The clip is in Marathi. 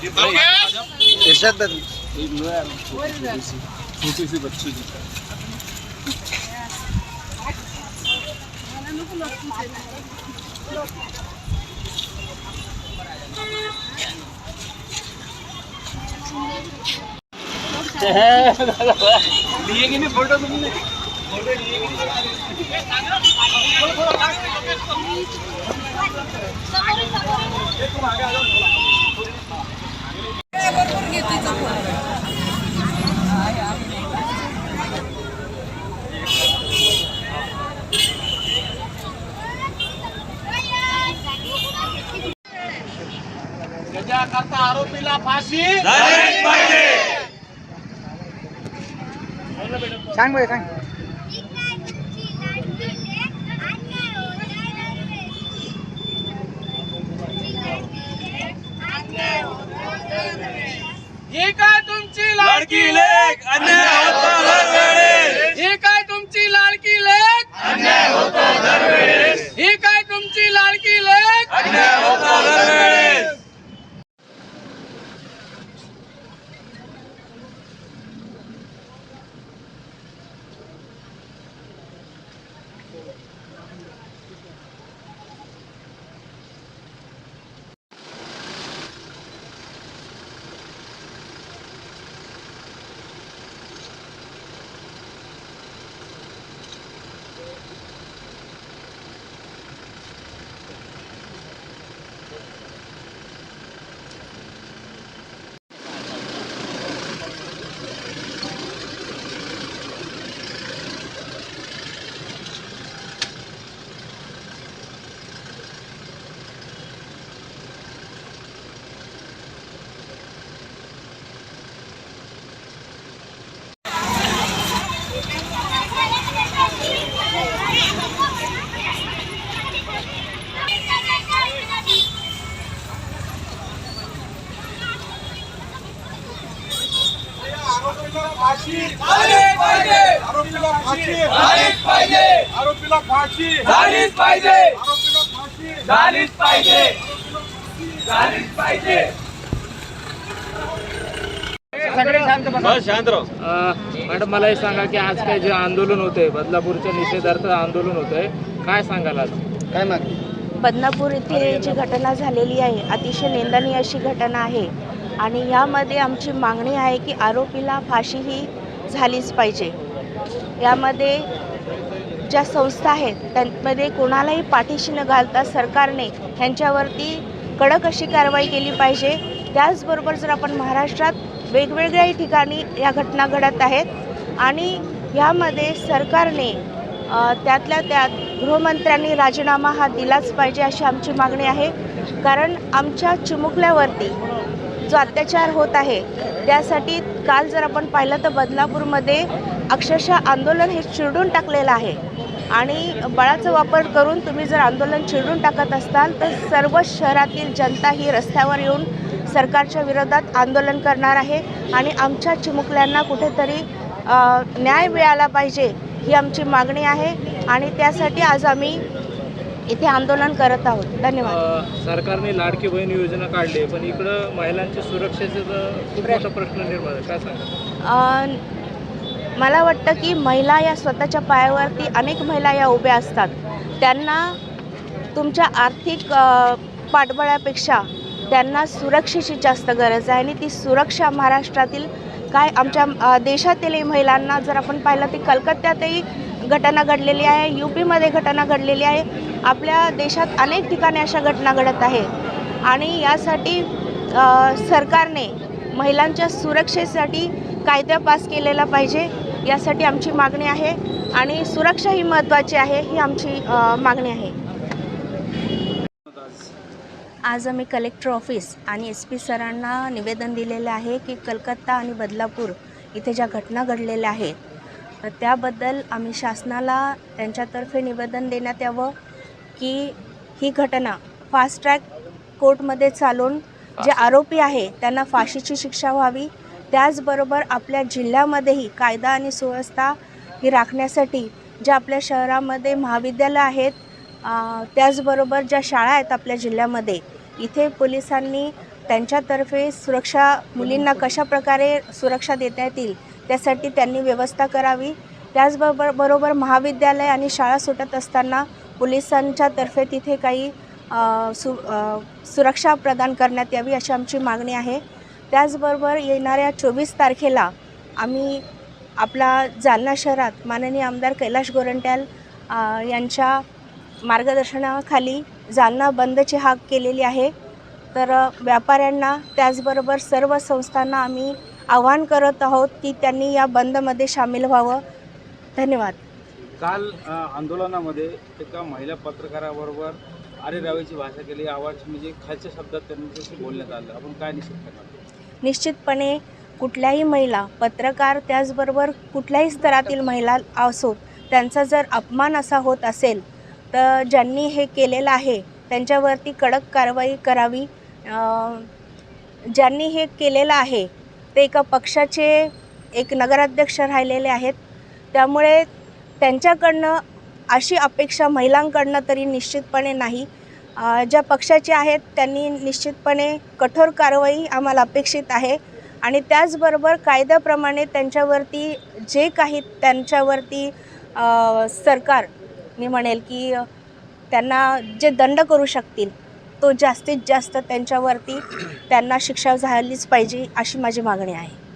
इरशाद छोटी सी बच्ची लिए कि नहीं फोटो तुमने फोटो लिए कि नहीं आरोपीला फाशी. सांग बाई सांग. ही काय तुमची लाडकी लेख? अन्याय होतो दरवेळेस ही काय तुमची लाडकी लेख? अन्याय होतो दरवेळेस ही काय तुमची लाडकी लेख? अन्याय होतो दरवेळेस आरोपीला फाशी झालीच पाहिजे आरोपीला फाशी झालीच पाहिजे आरोपीला फाशी झालीच पाहिजे आरोपीला फाशी झालीच पाहिजे झालीच पाहिजे मॅडम मला हे सांगा की आज काय जे आंदोलन होते बदलापूरच्या निषेधार्थ आंदोलन होतंय काय सांगाल आज? काय माग बदनापूर येथे जी घटना झालेली आहे अतिशय निंदनीय अशी घटना आहे. आणि यामध्ये आमची मागणी आहे की आरोपीला फाशी ही झालीच पाहिजे. यामध्ये ज्या संस्था आहेत त्यांमध्ये कोणालाही पाठीशी न घालता सरकारने ह्यांच्यावरती कडक अशी कारवाई केली पाहिजे. त्याचबरोबर जर आपण महाराष्ट्रात वेगवेगळ्याही ठिकाणी या घटना घडत आहेत आणि यामध्ये सरकारने त्यातल्या त्यात गृहमंत्र्यांनी राजीनामा हा दिलाच पाहिजे अशी आमची मागणी आहे. कारण आमच्या चिमुकल्यावरती जो अत्याचार होत आहे त्यासाठी काल जर आपण पाहिलं तर बदलापूरमध्ये अक्षरशः आंदोलन हे चिरडून टाकलेलं आहे. आणि बळाचा वापर करून तुम्ही जर आंदोलन चिरडून टाकत असताल तर सर्व शहरातील जनता ही रस्त्यावर येऊन सरकारच्या विरोधात आंदोलन करणार आहे. आणि आमच्या चिमुकल्यांना कुठेतरी न्याय मिळाला पाहिजे ही आमची मागणी आहे. आणि त्यासाठी आज आम्ही इथे आंदोलन करत आहोत. धन्यवाद. सरकारने लाडकी बहीण योजना काढली पण इकडं महिलांच्या सुरक्षेचा प्रश्न निर्माण काय सांगा मला वाटतं की महिला या स्वतःच्या पायावरती अनेक महिला या उभ्या असतात. त्यांना तुमच्या आर्थिक पाठबळापेक्षा त्यांना सुरक्षेची जास्त गरज आहे आणि ती सुरक्षा महाराष्ट्रातील काय आमच्या देशातीलही महिलांना जर आपण पाहिलं ती कलकत्त्यातही घटना घडलेली आहे यू पीमध्ये घटना घडलेली आहे. आपल्या देशात अनेक ठिकाणी अशा घटना घडत आहे आणि यासाठी सरकारने महिलांच्या सुरक्षेसाठी कायदा पास केलेला पाहिजे यासाठी आमची मागणी आहे. आणि सुरक्षा ही महत्त्वाची आहे ही आमची मागणी आहे. आज आम्ही कलेक्टर ऑफिस आणि एस पी सरांना निवेदन दिलेलं आहे की कलकत्ता आणि बदलापूर इथे ज्या घटना घडलेल्या आहेत त्याबद्दल आम्ही शासनाला त्यांच्यातर्फे निवेदन देण्यात यावं की ही घटना फास्ट ट्रॅक कोर्टमध्ये चालून जे आरोपी आहे त्यांना फाशीची शिक्षा व्हावी. त्याचबरोबर आपल्या जिल्ह्यामध्येही कायदा आणि सुव्यवस्था ही राखण्यासाठी ज्या आपल्या शहरामध्ये महाविद्यालय आहेत त्याचबरोबर ज्या शाळा आहेत आपल्या जिल्ह्यामध्ये इथे पोलिसांनी त्यांच्यातर्फे सुरक्षा मुलींना कशा प्रकारे सुरक्षा देता येतील त्यासाठी त्यांनी व्यवस्था करावी. त्याचबरोबर बरोबर महाविद्यालय आणि शाळा सुटत असताना पोलिसांच्या तर्फे तिथे काही सु सुरक्षा प्रदान करण्यात यावी अशी आमची मागणी आहे. त्याचबरोबर येणाऱ्या चोवीस तारखेला आम्ही आपला जालना शहरात माननीय आमदार कैलाश गोरंट्याल यांच्या मार्गदर्शनाखाली जालना बंदची हाक केलेली आहे. तर व्यापाऱ्यांना त्याचबरोबर सर्व संस्थांना आम्ही आवाहन करत आहोत की त्यांनी या बंदमध्ये सामील व्हावं. धन्यवाद. काल अ, आंदोलनामध्ये एका महिला पत्रकाराबरोबर आरे रावेची भाषा केली. आवाज म्हणजे खालच्या शब्दात त्यांच्याशी बोलण्यात आलं. आपण काय निषेध करणार निश्चितपणे कुठल्याही महिला पत्रकार त्याचबरोबर कुठल्याही स्तरातील महिला असो त्यांचा जर अपमान असा होत असेल तर ज्यांनी हे केलेलं आहे त्यांच्यावरती कडक कारवाई करावी. अं, ज्यांनी हे केलेलं आहे ते एका पक्षाचे एक नगराध्यक्ष राहिलेले आहेत. त्यामुळे त्यांच्याकडनं अशी अपेक्षा महिलांकडनं तरी निश्चितपणे नाही. ज्या पक्षाचे आहेत त्यांनी निश्चितपणे कठोर कारवाई आम्हाला अपेक्षित आहे. आणि त्याचबरोबर कायद्याप्रमाणे त्यांच्यावरती जे काही त्यांच्यावरती सरकार मी म्हणेल की त्यांना जे दंड करू शकतील तो जास्तीत जास्त त्यांच्यावरती त्यांना शिक्षा झालीच पाहिजे अशी माझी मागणी आहे.